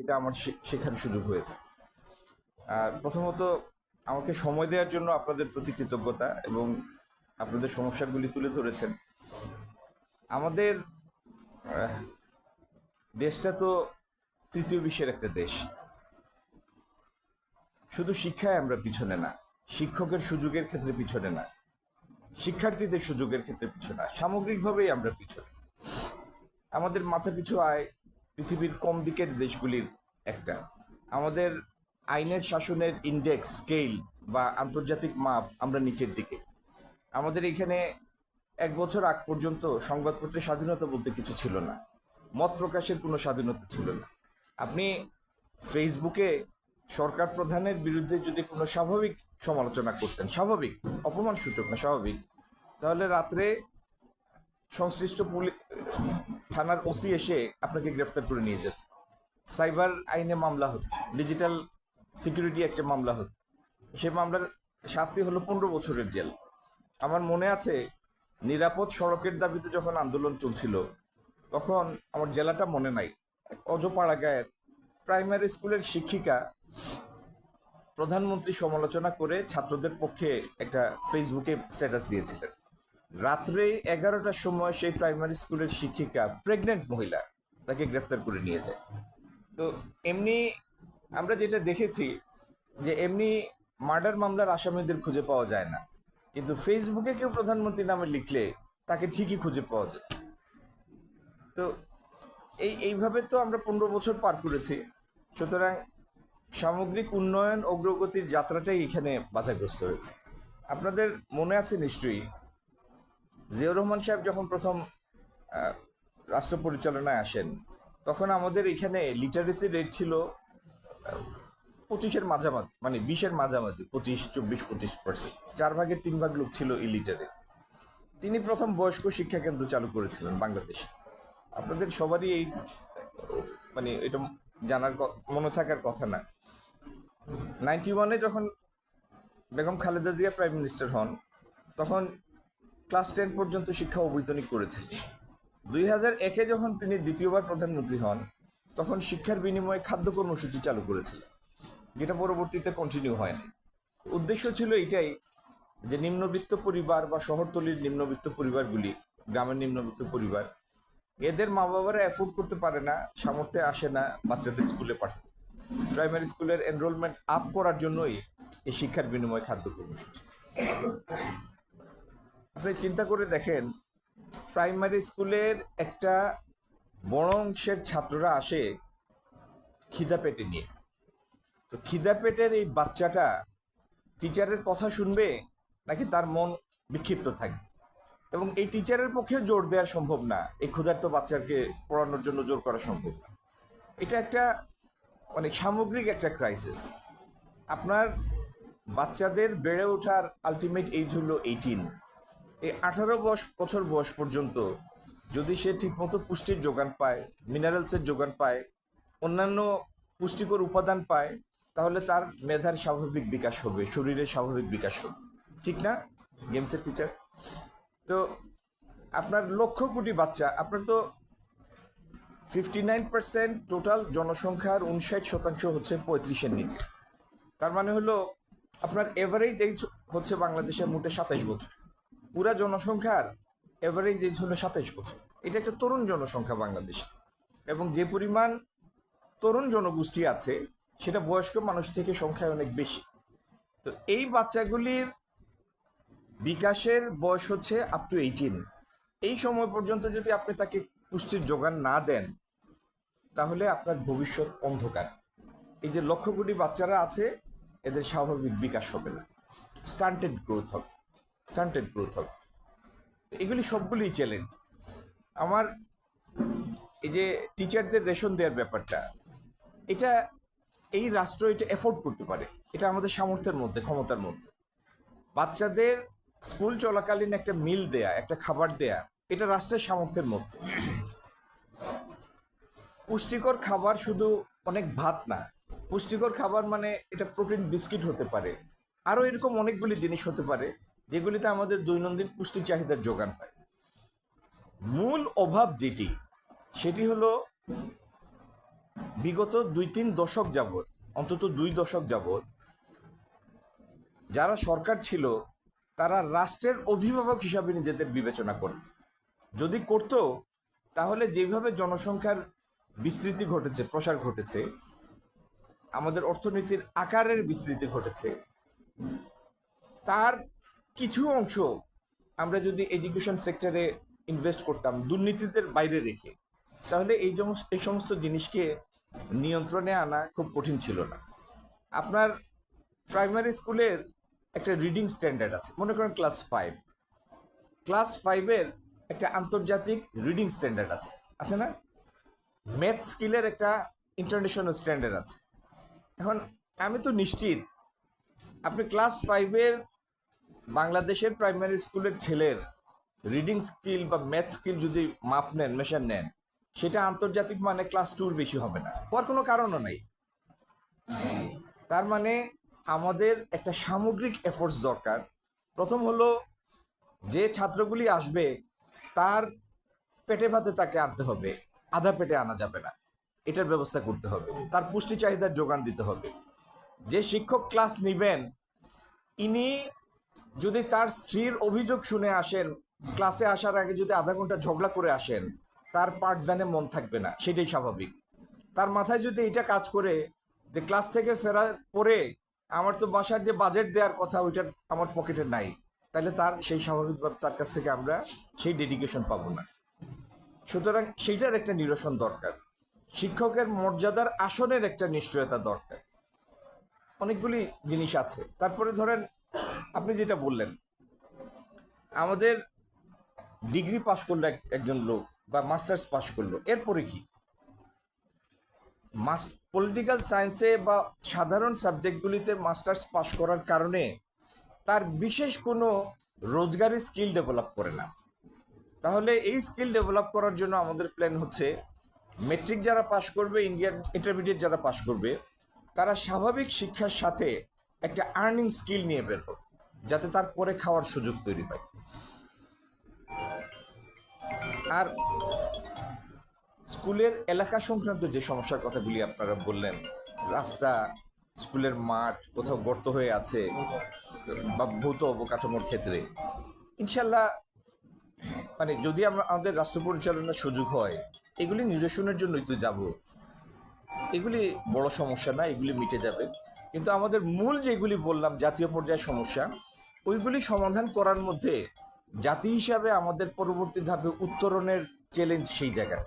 এটা আমার শেখার সুযোগ হয়েছে। আর প্রথমত আমাকে সময় দেওয়ার জন্য আপনাদের প্রতি কৃতজ্ঞতা এবং আপনাদের সমস্যাগুলি তুলে ধরেছেন। আমাদের দেশটা তো তৃতীয় বিশ্বের একটা দেশ। শুধু শিক্ষায় আমরা পিছনে না, শিক্ষকের সুযোগের ক্ষেত্রে পিছনে না, শিক্ষার্থীদের সুযোগের ক্ষেত্রে পিছনে না, সামগ্রিকভাবেই আমরা পিছনে। আমাদের মাথা পিছু আয় পৃথিবীর কম দিকের দেশগুলির একটা। আমাদের আইনের শাসনের ইন্ডেক্স স্কেল বা আন্তর্জাতিক মাপ আমরা নিচের দিকে। আমাদের এখানে এক বছর আগ পর্যন্ত সংবাদপত্রের স্বাধীনতা বলতে কিছু ছিল না। মত প্রকাশের কোনো স্বাধীনতা ছিল না। আপনি ফেসবুকে সরকার প্রধানের বিরুদ্ধে যদি কোনো স্বাভাবিক সমালোচনা করতেন, স্বাভাবিক অপমান সূচক না, স্বাভাবিক, তাহলে রাত্রে সংশ্লিষ্ট পুলি থানার ওসি এসে আপনাকে গ্রেফতার করে নিয়ে যেত। সাইবার আইনে মামলা হতো, ডিজিটাল সিকিউরিটি একটা মামলা হতো। সে মামলার শাস্তি হলো পনেরো বছরের জেল। আমার মনে আছে, নিরাপদ সড়কের দাবিতে যখন আন্দোলন চলছিল, তখন আমার জেলাটা মনে নাই। অজপাড়া গায়ের প্রাইমারি স্কুলের শিক্ষিকা প্রধানমন্ত্রী সমালোচনা করে ছাত্রদের পক্ষে একটা ফেসবুকে স্ট্যাটাস দিয়েছিলেন। রাত্রে এগারোটার সময় সেই প্রাইমারি স্কুলের শিক্ষিকা প্রেগনেন্ট মহিলা তাকে গ্রেফতার করে নিয়ে যায়। তো এমনি আমরা যেটা দেখেছি যে এমনি মার্ডার মামলার আসামিদের খুঁজে পাওয়া যায় না। কিন্তু ফেসবুকে কেউ প্রধানমন্ত্রী নামে লিখলে তাকে ঠিকই খুঁজে পাওয়া যেত তো এই, এইভাবে তো আমরা পনেরো বছর পার করেছি। সুতরাং সামগ্রিক উন্নয়ন অগ্রগতির যাত্রাটাই এখানে বাধাগ্রস্ত হয়েছে। আপনাদের মনে আছে নিশ্চয়ই জিয়াউর রহমান সাহেব যখন প্রথম রাষ্ট্র পরিচালনায় আসেন, তখন আমাদের এখানে লিটারেসি রেট ছিল পঁচিশের মাঝামাঝি মানে বিশের মাঝামাঝি, পঁচিশ, চব্বিশ, পঁচিশ পার্সেন্ট চার ভাগের তিন ভাগ লোক ছিল ইলিটারে তিনি প্রথম বয়স্ক শিক্ষা কেন্দ্র চালু করেছিলেন বাংলাদেশে। আপনাদের সবারই এই মানে এটা জানার মনে থাকার কথা না। নাইনটি ওয়ানে যখন বেগম খালেদা জিয়া প্রাইম মিনিস্টার হন, তখন ক্লাস টেন পর্যন্ত শিক্ষা অবৈতনিক করেছিলেন দুই হাজার একে যখন তিনি দ্বিতীয়বার প্রধানমন্ত্রী হন, তখন শিক্ষার বিনিময়ে খাদ্য কর্মসূচি চালু করেছিলেন। যেটা পরবর্তীতে কন্টিনিউ হয়নি উদ্দেশ্য ছিল এটাই যে নিম্নবিত্ত পরিবার বা শহরতলির নিম্নবিত্ত পরিবারগুলি, গ্রামের নিম্নবিত্ত পরিবার, এদের মা বাবারা অ্যাফোর্ড করতে পারে না, সামর্থ্যে আসে না, বাচ্চাদের স্কুলে পাঠাতে। প্রাইমারি স্কুলের এনরোলমেন্ট আপ করার জন্যই এই শিক্ষার বিনিময় খাদ্য কর্মসূচি। আপনি চিন্তা করে দেখেন প্রাইমারি স্কুলের একটা বড় অংশের ছাত্ররা আসে খিদা পেটে নিয়ে। তো খিদা পেটের এই বাচ্চাটা টিচারের কথা শুনবে নাকি তার মন বিক্ষিপ্ত থাকবে? এবং এই টিচারের পক্ষে জোর দেওয়া সম্ভব না, এই ক্ষুধার্ত বাচ্চাকে পড়ানোর জন্য জোর করা সম্ভব না। এটা একটা মানে সামগ্রিক একটা ক্রাইসিস আপনার বাচ্চাদের বেড়ে ওঠার আলটিমেট এইজ হলো এইটিন এই আঠারো বছর বয়স পর্যন্ত যদি সে ঠিকমতো পুষ্টির যোগান পায় মিনারেলসের যোগান পায়, অন্যান্য পুষ্টিকর উপাদান পায়, তাহলে তার মেধার স্বাভাবিক বিকাশ হবে, শরীরের স্বাভাবিক বিকাশ হবে। ঠিক না, গেমসের টিচার তো আপনার লক্ষ কোটি বাচ্চা, আপনার তো ফিফটি নাইন পার্সেন্ট টোটাল জনসংখ্যার উনষাট শতাংশ হচ্ছে পঁয়ত্রিশের নিচে। তার মানে হলো, আপনার এভারেজ এইজ হচ্ছে বাংলাদেশের মোটে সাতাইশ বছর। পুরা জনসংখ্যার এভারেজ এইজ হলো সাতাইশ বছর। এটা একটা তরুণ জনসংখ্যা বাংলাদেশে। এবং যে পরিমাণ তরুণ জনগোষ্ঠী আছে, সেটা বয়স্ক মানুষ থেকে সংখ্যায় অনেক বেশি। তো এই বাচ্চাগুলির বিকাশের বয়স হচ্ছে আপ টু এইটিন এই সময় পর্যন্ত যদি আপনি তাকে পুষ্টির যোগান না দেন, তাহলে আপনার ভবিষ্যৎ অন্ধকার। এই যে লক্ষ কোটি বাচ্চারা আছে, এদের স্বাভাবিক বিকাশ হবে না। স্টান্টেড গ্রোথ হবে। স্টান্টেড গ্রোথ হবে। এগুলি সবগুলি চ্যালেঞ্জ আমার এই যে টিচারদের রেশন দেওয়ার ব্যাপারটা, এটা এই রাষ্ট্র এটা এফোর্ড করতে পারে। এটা আমাদের সামর্থ্যের মধ্যে, ক্ষমতার মধ্যে। বাচ্চাদের স্কুল চলাকালীন একটা মিল দেয়া, একটা খাবার দেয়া, এটা রাষ্ট্রের সামর্থ্যের মধ্যে। পুষ্টিকর খাবার শুধু অনেক ভাত না, পুষ্টিকর খাবার মানে এটা প্রোটিন বিস্কিট হতে পারে। আরও এরকম অনেকগুলি জিনিস হতে পারে। যেগুলিতে আমাদের দৈনন্দিন পুষ্টি চাহিদার যোগান হয়। মূল অভাব যেটি, সেটি হলো বিগত দুই তিন দশক যাবৎ, অন্তত দুই দশক যাবৎ, যারা সরকার ছিল, তারা রাষ্ট্রের অভিভাবক হিসাবে নিজেদের বিবেচনা করে, যদি করত, তাহলে যেভাবে জনসংখ্যার বিস্তৃতি ঘটেছে, প্রসার ঘটেছে, আমাদের অর্থনীতির আকারের বিস্তৃতি ঘটেছে, তার কিছু অংশ আমরা যদি এডুকেশন সেক্টরে ইনভেস্ট করতাম, দুর্নীতিদের বাইরে রেখে, তাহলে এই এই সমস্ত জিনিসকে নিয়ন্ত্রণে আনা খুব কঠিন ছিল না। আপনার প্রাইমারি স্কুলের একটা রিডিং স্ট্যান্ডার্ড আছে, মনে করেন ক্লাস ফাইভ ক্লাস ফাইভের একটা আন্তর্জাতিক রিডিং স্ট্যান্ডার্ড আছে আছে না? ম্যাথ স্কিলের একটা ইন্টারন্যাশনাল স্ট্যান্ডার্ড আছে। এখন আমি তো নিশ্চিত, আপনি ক্লাস ফাইভের বাংলাদেশের প্রাইমারি স্কুলের ছেলের রিডিং স্কিল বা ম্যাথ স্কিল যদি মাপ নেন মেশার নেন, সেটা আন্তর্জাতিক মানে ক্লাস টুর বেশি হবে না। হওয়ার কোনো কারণও নাই। তার মানে আমাদের একটা সামগ্রিক এফোর্টস দরকার। প্রথম হলো যে ছাত্রগুলি আসবে, তার পেটে ভাতে তাকে আনতে হবে, আধা পেটে আনা যাবে না। এটার ব্যবস্থা করতে হবে। তার পুষ্টি চাহিদার যোগান দিতে হবে। যে শিক্ষক ক্লাস নিবেন, ইনি যদি তার স্ত্রীর অভিযোগ শুনে আসেন, ক্লাসে আসার আগে যদি আধা ঘণ্টা ঝগড়া করে আসেন, তার পাঠদানে মন থাকবে না, সেটাই স্বাভাবিক। তার মাথায় যদি এটা কাজ করে যে ক্লাস থেকে ফেরার পরে আমার তো বাসার যে বাজেট দেওয়ার কথা, ওইটা আমার পকেটে নাই, তাহলে তার সেই স্বাভাবিকভাবে তার কাছ থেকে আমরা সেই ডেডিকেশন পাবো না। সুতরাং সেইটার একটা নিরসন দরকার। শিক্ষকের মর্যাদার আসনের একটা নিশ্চয়তা দরকার। অনেকগুলি জিনিস আছে। তারপরে ধরেন আপনি যেটা বললেন, আমাদের ডিগ্রি পাশ করল একজন লোক বা মাস্টার্স পাশ করল, এরপরে কি? মাস, পলিটিক্যাল সায়েন্সে বা সাধারণ সাবজেক্টগুলিতে মাস্টার্স পাশ করার কারণে তার বিশেষ কোনো রোজগারি স্কিল ডেভেলপ করে না। তাহলে এই স্কিল ডেভেলপ করার জন্য আমাদের প্ল্যান হচ্ছে, মেট্রিক যারা পাশ করবে, ইন্ডিয়ান ইন্টারমিডিয়েট যারা পাশ করবে, তারা স্বাভাবিক শিক্ষার সাথে একটা আর্নিং স্কিল নিয়ে বের হোক যাতে তার পরে খাওয়ার সুযোগ তৈরি হয়। আর স্কুলের এলাকা সংক্রান্ত যে সমস্যার কথাগুলি আপনারা বললেন, রাস্তা, স্কুলের মাঠ কোথাও গর্ত হয়ে আছে বা ভৌত অবকাঠামোর ক্ষেত্রে, ইনশাল্লাহ মানে যদি আমরা আমাদের রাষ্ট্র পরিচালনার সুযোগ হয়, এগুলি নিরসনের জন্যই তো যাব। এগুলি বড় সমস্যা না, এগুলি মিটে যাবে। কিন্তু আমাদের মূল যেগুলি বললাম, জাতীয় পর্যায়ে সমস্যা, ওইগুলি সমাধান করার মধ্যে জাতি হিসাবে আমাদের পরবর্তী ধাপে উত্তরণের চ্যালেঞ্জ সেই জায়গায়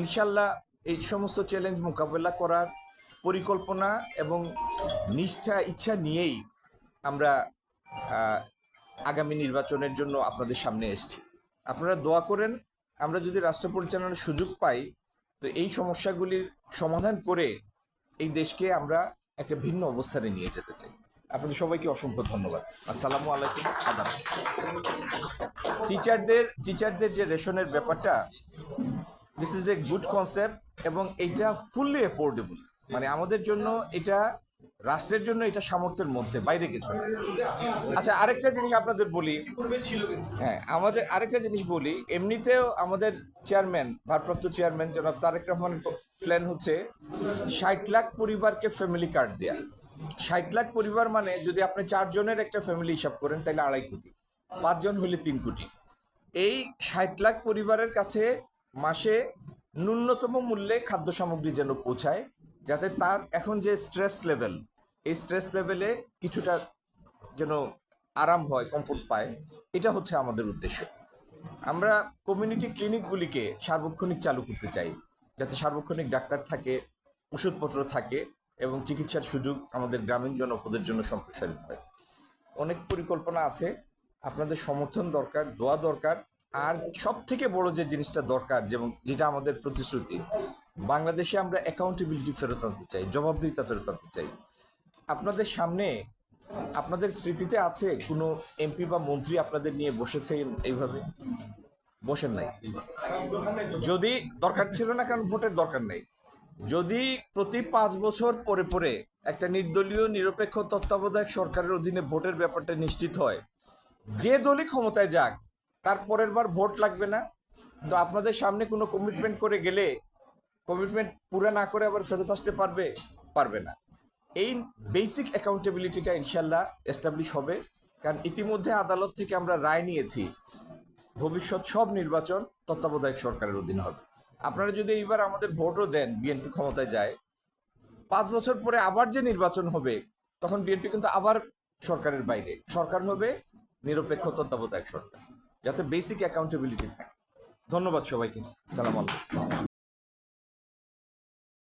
ইনশাল্লাহ এই সমস্ত চ্যালেঞ্জ মোকাবেলা করার পরিকল্পনা এবং নিষ্ঠা, ইচ্ছা নিয়েই আমরা আগামী নির্বাচনের জন্য আপনাদের সামনে এসেছি। আপনারা দোয়া করেন, আমরা যদি রাষ্ট্র পরিচালনার সুযোগ পাই, তো এই সমস্যাগুলির সমাধান করে এই দেশকে আমরা একটা ভিন্ন অবস্থানে নিয়ে যেতে চাই। আপনাদের সবাইকে অসংখ্য ধন্যবাদ। আসসালামু আলাইকুম, আদাব। টিচারদের টিচারদের যে রেশনের ব্যাপারটা this is a good concept এবং এটা ফুললি এফোর্ডেবল মানে আমাদের জন্য এটা, রাষ্ট্রের জন্য এটা সামর্থ্যের মধ্যে, বাইরে কিছু না। আচ্ছা আরেকটা জিনিস আপনাদের বলি। হ্যাঁ আমাদের আরেকটা জিনিস বলি। এমনিতেও আমাদের চেয়ারম্যান ভারপ্রাপ্ত চেয়ারম্যান জনাব তারেক রহমানের প্ল্যান হচ্ছে ষাট লাখ পরিবারকে ফ্যামিলি কার্ড দেয়া। ষাট লাখ পরিবার মানে যদি আপনি চারজনের একটা ফ্যামিলি হিসাব করেন, তাহলে আড়াই কোটি, পাঁচজন হইলে তিন কোটি। এই ষাট লাখ পরিবারের কাছে মাসে ন্যূনতম মূল্যে খাদ্য সামগ্রী যেন পৌঁছায়, যাতে তার এখন যে স্ট্রেস লেভেল এই স্ট্রেস লেভেলে কিছুটা যেন আরাম হয় কমফোর্ট পায়, এটা হচ্ছে আমাদের উদ্দেশ্য। আমরা কমিউনিটি ক্লিনিকগুলিকে সার্বক্ষণিক চালু করতে চাই। যাতে সার্বক্ষণিক ডাক্তার থাকে, ওষুধপত্র থাকে এবং চিকিৎসার সুযোগ আমাদের গ্রামীণ জনপদের জন্য সম্প্রসারিত হয়। অনেক পরিকল্পনা আছে। আপনাদের সমর্থন দরকার, দোয়া দরকার। আর সব থেকে বড় যে জিনিসটা দরকার, যেমন যেটা আমাদের প্রতিশ্রুতি, বাংলাদেশে আমরা অ্যাকাউন্টেবিলিটি ফেরত আনতে চাই, জবাবদিহিতা ফেরত আনতে চাই। আপনাদের সামনে, আপনাদের স্মৃতিতে আছে কোনো এমপি বা মন্ত্রী আপনাদের নিয়ে বসেছেন এইভাবে? বসেন নাই। যদি দরকার ছিল না, কারণ ভোটের দরকার নেই। যদি প্রতি পাঁচ বছর পরে পরে একটা নির্দলীয়, নিরপেক্ষ, তত্ত্বাবধায়ক সরকারের অধীনে ভোটের ব্যাপারটা নিশ্চিত হয়, যে দলই ক্ষমতায় যাক, তার পরের বার ভোট লাগবে না। তো আপনাদের সামনে কোনো কমিটমেন্ট করে গেলে কমিটমেন্ট পুরো না করে আবার ফেরত আসতে পারবে? পারবে না। এই বেসিক অ্যাকাউন্টেবিলিটিটা ইনশাল্লাহ এস্টাবলিশ হবে। কারণ ইতিমধ্যে আদালত থেকে আমরা রায় নিয়েছি ভবিষ্যৎ সব নির্বাচন তত্ত্বাবধায়ক সরকারের অধীনে হবে। আপনারা যদি এইবার আমাদের ভোটও দেন, বিএনপি ক্ষমতায় যায়, পাঁচ বছর পরে আবার যে নির্বাচন হবে, তখন বিএনপি কিন্তু আবার সরকারের বাইরে। সরকার হবে নিরপেক্ষ তত্ত্বাবধায়ক সরকার, যাতে বেসিক অ্যাকাউন্টেবিলিটি থাকে। ধন্যবাদ সবাইকে। সালাম আলাইকুম।